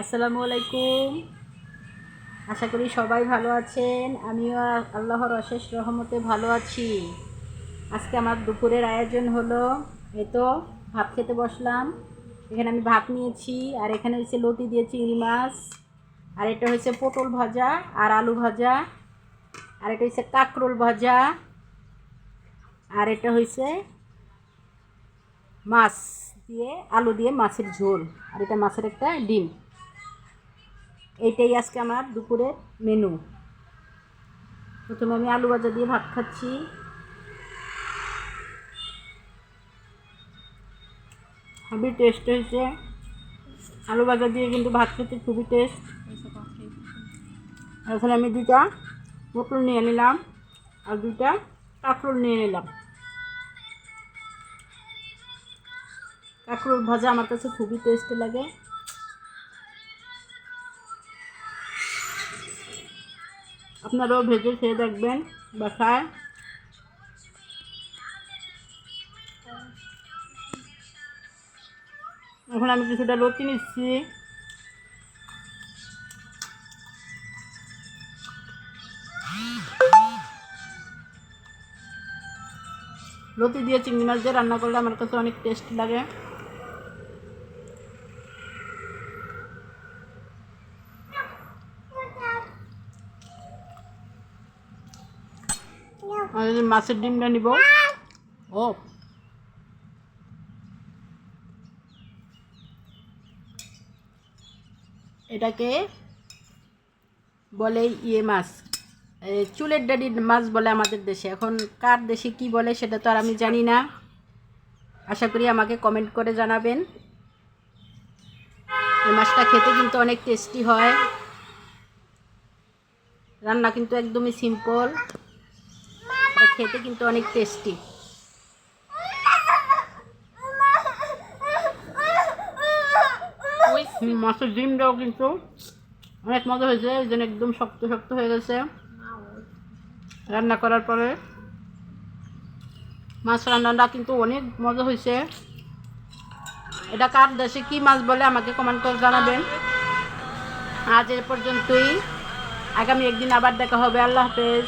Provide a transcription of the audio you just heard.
আসসালামু আলাইকুম। আশা করি সবাই ভালো আছেন। আমিও আল্লাহর অশেষ রহমতে ভালো আছি। আজকে আমার দুপুরের আয়োজন হলো, এই তো ভাত খেতে বসলাম। এখানে আমি ভাত নিয়েছি, আর এখানে হচ্ছে লতি দিয়ে চিংড়ি মাছ, আর এটা হচ্ছে পটল ভাজা আর আলু ভাজা, আর এটা হচ্ছে কাঁকরোল ভাজা, আর এটা হয়েছে মাছ দিয়ে, আলু দিয়ে মাছের ঝোল, আর এটা মাছের একটা ডিম। এইটাই আজকে আমার দুপুরের মেনু প্রথমে আমি আলু ভাজা দিয়ে ভাত খাচ্ছি। খুবই টেস্ট হয়েছে। আলু ভাজা দিয়ে কিন্তু ভাত খেতে খুবই টেস্ট এখন আমি দুটা পটল নিয়ে নিলাম আর দুটা কাঁকরোল নিয়ে নিলাম। কাঁকরোল ভাজা আমার কাছে খুবই টেস্টি লাগে। আপনারাও ভেজে খেয়ে দেখবেন, বাসায়। এখন আমি কিছুটা লতি নিচ্ছি। লতি দিয়ে চিংড়ি মাছ দিয়ে রান্না করলে আমার কাছে অনেক টেস্ট লাগে আর এই যে মাছের ডিমটা নিব। ও। এটাকে বলে ইয়ে মাছ। চুলের ডাডি মাছ বলে আমাদের দেশে। এখন কার দেশে কি বলে সেটা তো আর আমি জানি না। আশা করি আমাকে কমেন্ট করে জানাবেন। এই মাছটা খেতে কিন্তু অনেক টেস্টি হয়। রান্না কিন্তু একদমই সিম্পল খেতে কিন্তু অনেক টেস্টি মাছের ডিমটাও কিন্তু অনেক মজা হয়েছে এই জন্য একদম শক্ত শক্ত হয়ে গেছে। রান্না করার পরে মাছ রান্নাটা কিন্তু অনেক মজা হয়েছে। এটা কার দেশে কি মাছ বলে আমাকে কমেন্ট করে জানাবেন। আজ এ পর্যন্তই। আগামী একদিন আবার দেখা হবে। আল্লাহ হাফেজ।